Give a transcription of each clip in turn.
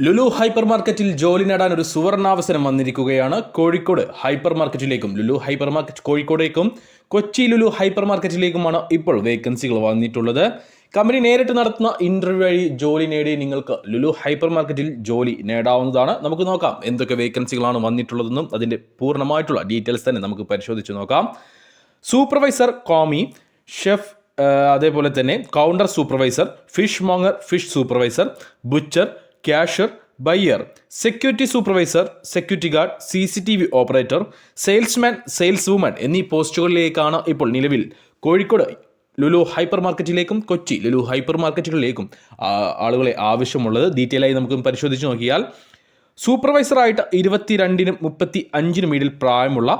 Lulu hyper മാർക്കറ്റിൽ ജോലി നേടാൻ ഒരു സുവർണാവസരം വന്നിരിക്കുകയാണ് കോഴിക്കോട് ഹൈപ്പർ മാർക്കറ്റിലേക്കും ലുലു ഹൈപ്പർ മാർക്കറ്റ് കോഴിക്കോടേക്കും കൊച്ചി ലുലു ഹൈപ്പർ മാർക്കറ്റിലേക്കുമാണ് ഇപ്പോൾ വേക്കൻസികൾ വന്നിട്ടുള്ളത്. കമ്പനി നേരിട്ട് നടത്തുന്ന ഇന്റർവ്യൂ വഴി ജോലി നേടി നിങ്ങൾക്ക് ലുലു ഹൈപ്പർ മാർക്കറ്റിൽ ജോലി നേടാവുന്നതാണ്. നമുക്ക് നോക്കാം എന്തൊക്കെ വേക്കൻസികളാണ് വന്നിട്ടുള്ളതെന്നും അതിന്റെ പൂർണമായിട്ടുള്ള ഡീറ്റെയിൽസ് തന്നെ നമുക്ക് പരിശോധിച്ച് നോക്കാം. സൂപ്പർവൈസർ കോമി ഷെഫ് അതേപോലെ തന്നെ counter supervisor fishmonger fish supervisor butcher cashier buyer security supervisor security guard C C T V operator salesman sales woman എന്നീ പോസ്റ്റുകളിലേക്കാണ് ഇപ്പോൾ നിലവിൽ കോഴിക്കോട് ലുലു ഹൈപ്പർ മാർക്കറ്റിലേക്കും കൊച്ചി ലുലു ഹൈപ്പർ മാർക്കറ്റുകളിലേക്കും ആളുകളെ ആവശ്യമുള്ളത്. ഡീറ്റെയിലായി നമുക്ക് പരിശോധിച്ച് നോക്കിയാൽ സൂപ്പർവൈസറായിട്ട് ഇരുപത്തിരണ്ടിനും മുപ്പത്തി അഞ്ചിനും ഇടയിൽ പ്രായമുള്ള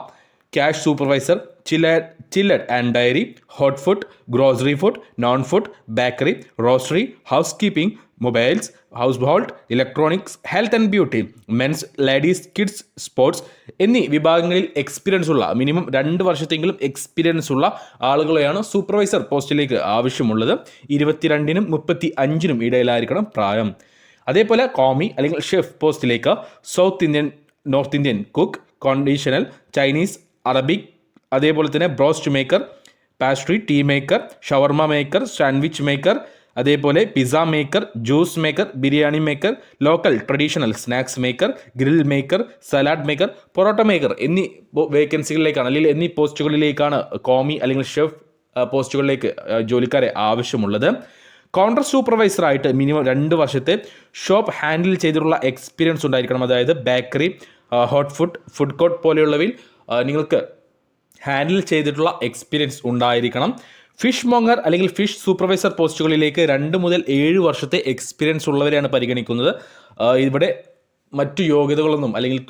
cash supervisor chilled chilled and dairy hot food grocery food non food bakery roastery housekeeping mobiles household electronics health and beauty men's ladies kids sports എന്നീ വിഭാഗങ്ങളിൽ എക്സ്പീരിയൻസ് ഉള്ള മിനിമം രണ്ട് വർഷത്തെങ്കിലും എക്സ്പീരിയൻസ് ഉള്ള ആളുകളെയാണ് സൂപ്പർവൈസർ പോസ്റ്റിലേക്ക് ആവശ്യമുള്ളത്. ഇരുപത്തിരണ്ടിനും മുപ്പത്തി അഞ്ചിനും ഇടയിലായിരിക്കണം പ്രായം. അതേപോലെ കോമി അല്ലെങ്കിൽ ഷെഫ് പോസ്റ്റിലേക്ക് south Indian north Indian cook continental Chinese Arabic അതേപോലെ തന്നെ broast maker pastry tea maker shawarma maker sandwich maker അതേപോലെ pizza maker juice maker biryani maker local traditional snacks maker grill maker salad maker parotta maker എന്നീ വേക്കൻസികളിലേക്കാണ് അല്ലെങ്കിൽ എന്നീ പോസ്റ്റുകളിലേക്കാണ് കോമി അല്ലെങ്കിൽ chef പോസ്റ്റുകളിലേക്ക് ജോലിക്കാരെ ആവശ്യമുള്ളത്. കൗണ്ടർ സൂപ്പർവൈസറായിട്ട് മിനിമം രണ്ട് വർഷത്തെ ഷോപ്പ് ഹാൻഡിൽ ചെയ്തിട്ടുള്ള എക്സ്പീരിയൻസ് ഉണ്ടായിരിക്കണം. അതായത് bakery hot food food court പോലെയുള്ളവയിൽ നിങ്ങൾക്ക് ഹാൻഡിൽ ചെയ്തിട്ടുള്ള എക്സ്പീരിയൻസ് ഉണ്ടായിരിക്കണം. ഫിഷ് മോങ്ങർ അല്ലെങ്കിൽ ഫിഷ് സൂപ്പർവൈസർ പോസ്റ്റുകളിലേക്ക് രണ്ട് മുതൽ ഏഴ് വർഷത്തെ എക്സ്പീരിയൻസ് ഉള്ളവരെയാണ് പരിഗണിക്കുന്നത്. ഇവിടെ മറ്റു യോഗ്യതകളൊന്നും അല്ലെങ്കിൽ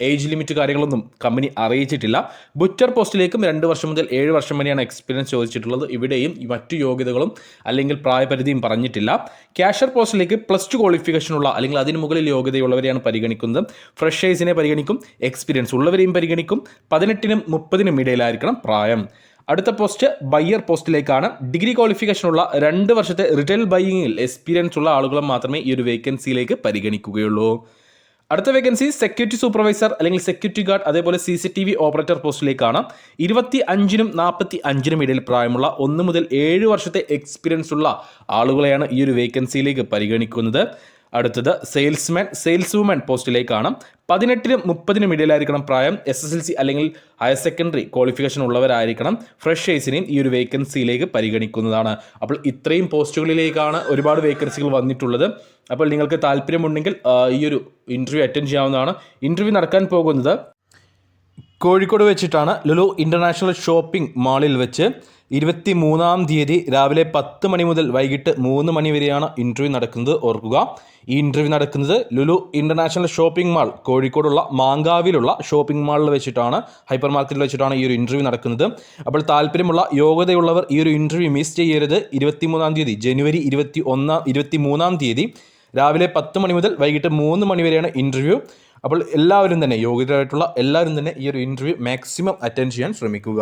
ഏജ് ലിമിറ്റ് കാര്യങ്ങളൊന്നും കമ്പനി അറിയിച്ചിട്ടില്ല. ബുച്ചർ പോസ്റ്റിലേക്കും രണ്ട് വർഷം മുതൽ ഏഴ് വർഷം വരെയാണ് എക്സ്പീരിയൻസ് ചോദിച്ചിട്ടുള്ളത്. ഇവിടെയും മറ്റു യോഗ്യതകളും അല്ലെങ്കിൽ പ്രായപരിധിയും പറഞ്ഞിട്ടില്ല. ക്യാഷർ പോസ്റ്റിലേക്ക് പ്ലസ് ടു ക്വാളിഫിക്കേഷനുള്ള അല്ലെങ്കിൽ അതിന് മുകളിൽ യോഗ്യതയുള്ളവരെയാണ് പരിഗണിക്കുന്നത്. ഫ്രഷേഴ്സിനെ പരിഗണിക്കും എക്സ്പീരിയൻസ് ഉള്ളവരെയും പരിഗണിക്കും പതിനെട്ടിനും മുപ്പതിനും ഇടയിലായിരിക്കണം പ്രായം. അടുത്ത പോസ്റ്റ് ബയ്യർ പോസ്റ്റിലേക്കാണ്. ഡിഗ്രി ക്വാളിഫിക്കേഷനുള്ള രണ്ട് വർഷത്തെ റിറ്റെയിൽ ബൈയിങ്ങിൽ എക്സ്പീരിയൻസ് ഉള്ള ആളുകളെ മാത്രമേ ഈ ഒരു വേക്കൻസിയിലേക്ക് പരിഗണിക്കുകയുള്ളൂ. അടുത്ത വേക്കൻസി സെക്യൂരിറ്റി സൂപ്പർവൈസർ അല്ലെങ്കിൽ സെക്യൂരിറ്റി ഗാർഡ് അതേപോലെ C C T V operator പോസ്റ്റിലേക്കാണ്. ഇരുപത്തി അഞ്ചിനും നാൽപ്പത്തി അഞ്ചിനും ഇടയിൽ പ്രായമുള്ള ഒന്ന് മുതൽ ഏഴ് വർഷത്തെ എക്സ്പീരിയൻസ് ഉള്ള ആളുകളെയാണ് ഈ ഒരു വേക്കൻസിയിലേക്ക് പരിഗണിക്കുന്നത്. അടുത്തത് സെയിൽസ്മാൻ സെയിൽസ് വുമൻ പോസ്റ്റിലേക്കാണ്. പതിനെട്ടിനും മുപ്പതിനും ഇടയിലായിരിക്കണം പ്രായം. എസ് എസ് എൽ സി അല്ലെങ്കിൽ ഹയർ സെക്കൻഡറി ക്വാളിഫിക്കേഷൻ ഉള്ളവരായിരിക്കണം. ഫ്രഷേഴ്സിനെയും ഈ ഒരു വേക്കൻസിയിലേക്ക് പരിഗണിക്കുന്നതാണ്. അപ്പോൾ ഇത്രയും പോസ്റ്റുകളിലേക്കാണ് ഒരുപാട് വേക്കൻസികൾ വന്നിട്ടുള്ളത്. അപ്പോൾ നിങ്ങൾക്ക് താല്പര്യമുണ്ടെങ്കിൽ ഈ ഒരു ഇന്റർവ്യൂ അറ്റൻഡ് ചെയ്യാവുന്നതാണ്. ഇന്റർവ്യൂ നടക്കാൻ പോകുന്നത് കോഴിക്കോട് വെച്ചിട്ടാണ് ലുലു ഇന്റർനാഷണൽ ഷോപ്പിംഗ് മാളിൽ വെച്ച് ഇരുപത്തി മൂന്നാം തീയതി രാവിലെ പത്ത് മണി മുതൽ വൈകിട്ട് മൂന്ന് മണി വരെയാണ് ഇന്റർവ്യൂ നടക്കുന്നത്. ഓർക്കുക ഈ ഇന്റർവ്യൂ നടക്കുന്നത് ലുലു ഇന്റർനാഷണൽ ഷോപ്പിംഗ് മാൾ കോഴിക്കോടുള്ള മാങ്കാവിലുള്ള ഷോപ്പിംഗ് മാളിൽ വെച്ചിട്ടാണ് ഹൈപ്പർ മാർക്കറ്റിൽ വെച്ചിട്ടാണ് ഈ ഒരു ഇന്റർവ്യൂ നടക്കുന്നത്. അപ്പോൾ താല്പര്യമുള്ള യോഗ്യതയുള്ളവർ ഈ ഒരു ഇന്റർവ്യൂ മിസ് ചെയ്യരുത്. ഇരുപത്തി മൂന്നാം തീയതി ജനുവരി ഇരുപത്തി ഒന്നാം ഇരുപത്തി മൂന്നാം തീയതി രാവിലെ പത്ത് മണി മുതൽ വൈകിട്ട് മൂന്ന് മണി വരെയാണ് ഇന്റർവ്യൂ അപ്പോൾ എല്ലാവരും തന്നെ യോഗ്യരായിട്ടുള്ള എല്ലാവരും തന്നെ ഈ ഒരു ഇന്റർവ്യൂ മാക്സിമം അറ്റൻഡ് ചെയ്യാൻ ശ്രമിക്കുക.